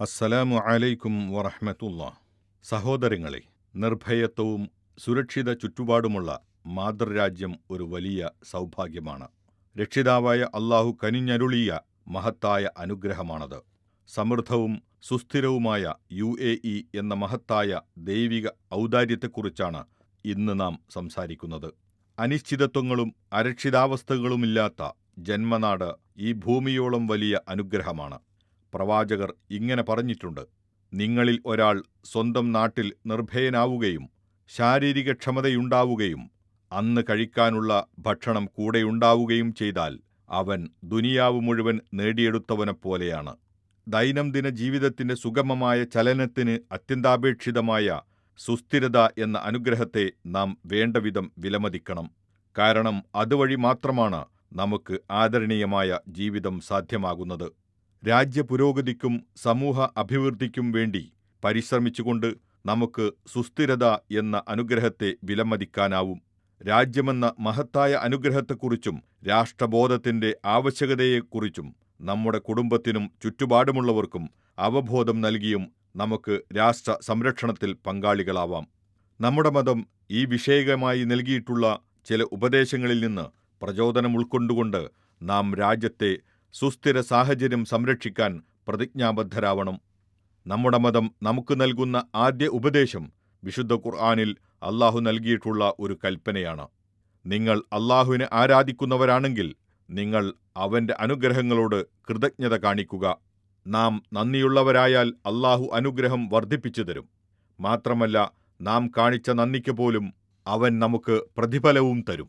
അസ്സലാമു അലൈക്കും വറഹ്മത്തുള്ള. സഹോദരങ്ങളെ നിർഭയത്വവും സുരക്ഷിത ചുറ്റുപാടുമുള്ള മാതൃരാജ്യം ഒരു വലിയ സൗഭാഗ്യമാണ്. രക്ഷിതാവായ അള്ളാഹു കനിഞ്ഞരുളിയ മഹത്തായ അനുഗ്രഹമാണത്. സമൃദ്ധവും സുസ്ഥിരവുമായ യു എ ഇ എന്ന മഹത്തായ ദൈവിക ഔദാര്യത്തെക്കുറിച്ചാണ് ഇന്ന് നാം സംസാരിക്കുന്നത്. അനിശ്ചിതത്വങ്ങളും അരക്ഷിതാവസ്ഥകളുമില്ലാത്ത ജന്മനാട് ഈ ഭൂമിയോളം വലിയ അനുഗ്രഹമാണ്. പ്രവാചകർ ഇങ്ങനെ പറഞ്ഞിട്ടുണ്ട് നിങ്ങളിൽ ഒരാൾ സ്വന്തം നാട്ടിൽ നിർഭയനാവുകയും ശാരീരിക ക്ഷമതയുണ്ടാവുകയും അന്ന് കഴിക്കാനുള്ള ഭക്ഷണം കൂടെയുണ്ടാവുകയും ചെയ്താൽ അവൻ ദുനിയാവ് മുഴുവൻ നേടിയെടുത്തവനെപ്പോലെയാണ്. ദൈനംദിന ജീവിതത്തിന്റെ സുഗമമായ ചലനത്തിന് അത്യന്താപേക്ഷിതമായ സുസ്ഥിരത എന്ന അനുഗ്രഹത്തെ നാം വേണ്ടവിധം വിലമതിക്കണം. കാരണം അതുവഴി മാത്രമാണ് നമുക്ക് ആദരണീയമായ ജീവിതം സാധ്യമാകുന്നത്. രാജ്യപുരോഗതിക്കും സമൂഹ അഭിവൃദ്ധിക്കും വേണ്ടി പരിശ്രമിച്ചുകൊണ്ട് നമുക്ക് സുസ്ഥിരത എന്ന അനുഗ്രഹത്തെ വിലമതിക്കാനാവും. രാജ്യമെന്ന മഹത്തായ അനുഗ്രഹത്തെക്കുറിച്ചും രാഷ്ട്രബോധത്തിന്റെ ആവശ്യകതയെക്കുറിച്ചും നമ്മുടെ കുടുംബത്തിനും ചുറ്റുപാടുമുള്ളവർക്കും അവബോധം നൽകിയും നമുക്ക് രാഷ്ട്ര സംരക്ഷണത്തിൽ പങ്കാളികളാവാം. നമ്മുടെ മതം ഈ വിഷയകമായി നൽകിയിട്ടുള്ള ചില ഉപദേശങ്ങളിൽ നിന്ന് പ്രചോദനം ഉൾക്കൊണ്ടുകൊണ്ട് നാം രാജ്യത്തെ സുസ്ഥിര സാഹചര്യം സംരക്ഷിക്കാൻ പ്രതിജ്ഞാബദ്ധരാവണം. നമ്മുടെ മതം നമുക്ക് നൽകുന്ന ആദ്യ ഉപദേശം വിശുദ്ധ ഖുർആാനിൽ അള്ളാഹു നൽകിയിട്ടുള്ള ഒരു കൽപ്പനയാണ്. നിങ്ങൾ അള്ളാഹുവിനെ ആരാധിക്കുന്നവരാണെങ്കിൽ നിങ്ങൾ അവന്റെ അനുഗ്രഹങ്ങളോട് കൃതജ്ഞത കാണിക്കുക. നാം നന്ദിയുള്ളവരായാൽ അള്ളാഹു അനുഗ്രഹം വർദ്ധിപ്പിച്ചു തരും. മാത്രമല്ല നാം കാണിച്ച നന്ദിക്ക് പോലും അവൻ നമുക്ക് പ്രതിഫലവും തരും.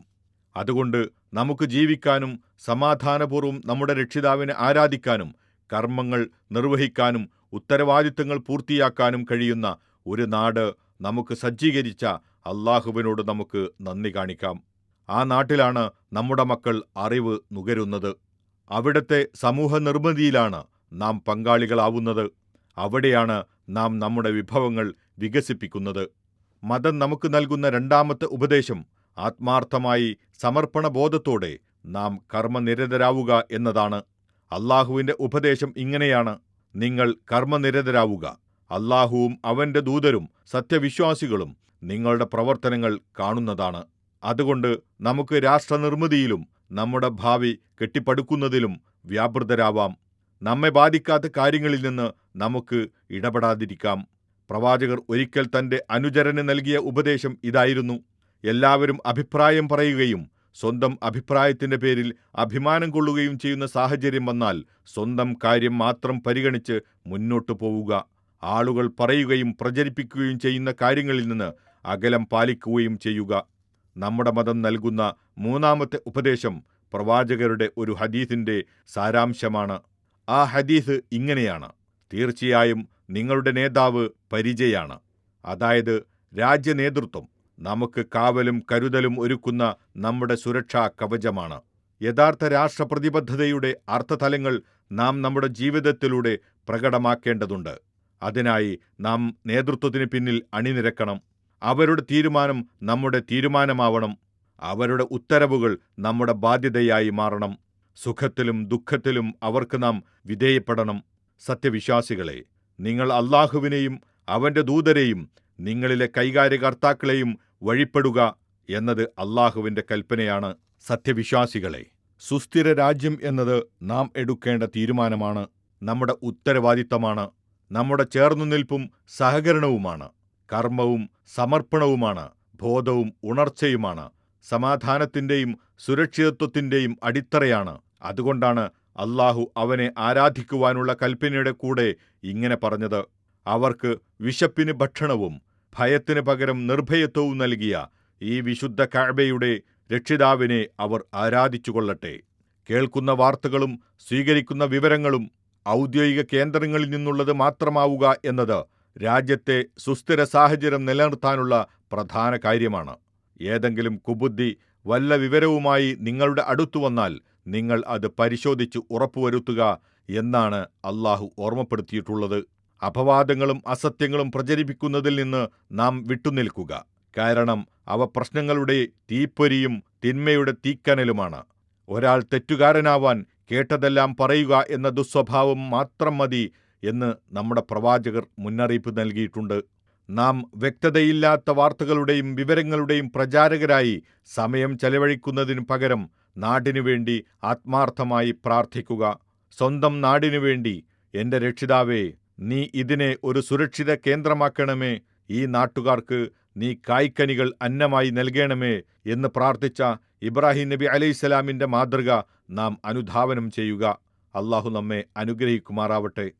അതുകൊണ്ട് നമുക്ക് ജീവിക്കാനും സമാധാനപൂർവം നമ്മുടെ രക്ഷിതാവിനെ ആരാധിക്കാനും കർമ്മങ്ങൾ നിർവഹിക്കാനും ഉത്തരവാദിത്തങ്ങൾ പൂർത്തിയാക്കാനും കഴിയുന്ന ഒരു നാട് നമുക്ക് സജ്ജീകരിച്ച അള്ളാഹുവിനോട് നമുക്ക് നന്ദി കാണിക്കാം. ആ നാട്ടിലാണ് നമ്മുടെ മക്കൾ അറിവ് നുകരുന്നത്. അവിടത്തെ സമൂഹ നിർമ്മിതിയിലാണ് നാം പങ്കാളികളാവുന്നത്. അവിടെയാണ് നാം നമ്മുടെ വിഭവങ്ങൾ വികസിപ്പിക്കുന്നത്. മതം നമുക്ക് നൽകുന്ന രണ്ടാമത്തെ ഉപദേശം ആത്മാർത്ഥമായി സമർപ്പണബോധത്തോടെ നാം കർമ്മനിരതരാവുക എന്നതാണ്. അള്ളാഹുവിന്റെ ഉപദേശം ഇങ്ങനെയാണ്. നിങ്ങൾ കർമ്മനിരതരാവുക. അള്ളാഹുവും അവന്റെ ദൂതരും സത്യവിശ്വാസികളും നിങ്ങളുടെ പ്രവർത്തനങ്ങൾ കാണുന്നതാണ്. അതുകൊണ്ട് നമുക്ക് രാഷ്ട്രനിർമ്മിതിയിലും നമ്മുടെ ഭാവി കെട്ടിപ്പടുക്കുന്നതിലും വ്യാപൃതരാവാം. നമ്മെ ബാധിക്കാത്ത കാര്യങ്ങളിൽ നിന്ന് നമുക്ക് ഇടപെടാതിരിക്കാം. പ്രവാചകർ ഒരിക്കൽ തന്റെ അനുചരന് നൽകിയ ഉപദേശം ഇതായിരുന്നു. എല്ലാവരും അഭിപ്രായം പറയുകയും സ്വന്തം അഭിപ്രായത്തിന്റെ പേരിൽ അഭിമാനം കൊള്ളുകയും ചെയ്യുന്ന സാഹചര്യം വന്നാൽ സ്വന്തം കാര്യം മാത്രം പരിഗണിച്ച് മുന്നോട്ടു പോവുക. ആളുകൾ പറയുകയും പ്രചരിപ്പിക്കുകയും ചെയ്യുന്ന കാര്യങ്ങളിൽ നിന്ന് അകലം പാലിക്കുകയും ചെയ്യുക. നമ്മുടെ മതം നൽകുന്ന മൂന്നാമത്തെ ഉപദേശം പ്രവാചകരുടെ ഒരു ഹദീസിന്റെ സാരാംശമാണ്. ആ ഹദീസ് ഇങ്ങനെയാണ്. തീർച്ചയായും നിങ്ങളുടെ നേതാവ് പരിചയാണ്. അതായത് രാജ്യനേതൃത്വം. നമുക്ക് കാവലും കരുതലും ഒരുക്കുന്ന നമ്മുടെ സുരക്ഷാ കവചമാണ്. യഥാർത്ഥ രാഷ്ട്രപ്രതിബദ്ധതയുടെ അർത്ഥതലങ്ങൾ നാം നമ്മുടെ ജീവിതത്തിലൂടെ പ്രകടമാക്കേണ്ടതുണ്ട്. അതിനായി നാം നേതൃത്വത്തിന് പിന്നിൽ അണിനിരക്കണം. അവരുടെ തീരുമാനം നമ്മുടെ തീരുമാനമാവണം. അവരുടെ ഉത്തരവുകൾ നമ്മുടെ ബാധ്യതയായി മാറണം. സുഖത്തിലും ദുഃഖത്തിലും അവർക്ക് നാം വിധേയപ്പെടണം. സത്യവിശ്വാസികളെ നിങ്ങൾ അള്ളാഹുവിനെയും അവന്റെ ദൂതരെയും നിങ്ങളിലെ കൈകാര്യകർത്താക്കളെയും വഴിപ്പെടുക എന്നത് അള്ളാഹുവിന്റെ കൽപ്പനയാണ്. സത്യവിശ്വാസികളെ സുസ്ഥിര രാജ്യം എന്നത് നാം എടുക്കേണ്ട തീരുമാനമാണ്. നമ്മുടെ ഉത്തരവാദിത്തമാണ്. നമ്മുടെ ചേർന്നുനിൽപ്പും സഹകരണവുമാണ്. കർമ്മവും സമർപ്പണവുമാണ്. ബോധവും ഉണർച്ചയുമാണ്. സമാധാനത്തിന്റെയും സുരക്ഷിതത്വത്തിന്റെയും അടിത്തറയാണ്. അതുകൊണ്ടാണ് അള്ളാഹു അവനെ ആരാധിക്കുവാനുള്ള കൽപ്പനയുടെ കൂടെ ഇങ്ങനെ പറഞ്ഞത്. അവർക്ക് വിശപ്പിന് ഭക്ഷണവും ഭയത്തിന് പകരം നിർഭയത്വവും നൽകിയ ഈ വിശുദ്ധ കാഴ്ബയുടെ രക്ഷിതാവിനെ അവർ ആരാധിച്ചുകൊള്ളട്ടെ. കേൾക്കുന്ന വാർത്തകളും സ്വീകരിക്കുന്ന വിവരങ്ങളും ഔദ്യോഗിക കേന്ദ്രങ്ങളിൽ നിന്നുള്ളത് മാത്രമാവുക എന്നത് രാജ്യത്തെ സുസ്ഥിര സാഹചര്യം നിലനിർത്താനുള്ള പ്രധാന കാര്യമാണ്. ഏതെങ്കിലും കുബുദ്ധി വല്ല വിവരവുമായി നിങ്ങളുടെ അടുത്തു വന്നാൽ നിങ്ങൾ അത് പരിശോധിച്ച് ഉറപ്പുവരുത്തുക എന്നാണ് അള്ളാഹു ഓർമ്മപ്പെടുത്തിയിട്ടുള്ളത്. അപവാദങ്ങളും അസത്യങ്ങളും പ്രചരിപ്പിക്കുന്നതിൽ നിന്ന് നാം വിട്ടുനിൽക്കുക. കാരണം അവ പ്രശ്നങ്ങളുടെ തീപ്പൊരിയും തിന്മയുടെ തീക്കനലുമാണ്. ഒരാൾ തെറ്റുകാരനാവാൻ കേട്ടതെല്ലാം പറയുക എന്ന ദുസ്വഭാവം മാത്രം മതി എന്ന് നമ്മുടെ പ്രവാചകർ മുന്നറിയിപ്പ് നൽകിയിട്ടുണ്ട്. നാം വ്യക്തതയില്ലാത്ത വാർത്തകളുടെയും വിവരങ്ങളുടെയും പ്രചാരകരായി സമയം ചെലവഴിക്കുന്നതിനു പകരം നാടിനു വേണ്ടി ആത്മാർത്ഥമായി പ്രാർത്ഥിക്കുക. സ്വന്തം നാടിനു വേണ്ടി എന്റെ രക്ഷിതാവേ നീ ഇതിനെ ഒരു സുരക്ഷിത കേന്ദ്രമാക്കണമേ. ഈ നാട്ടുകാർക്ക് നീ കായ്ക്കനികൾ അന്നമായി നൽകണമേ എന്ന് പ്രാർത്ഥിച്ച ഇബ്രാഹിം നബി അലൈഹിസ്സലാമിന്റെ മാതൃക നാം അനുധാവനം ചെയ്യുക. അള്ളാഹു നമ്മെ അനുഗ്രഹിക്കുമാറാവട്ടെ.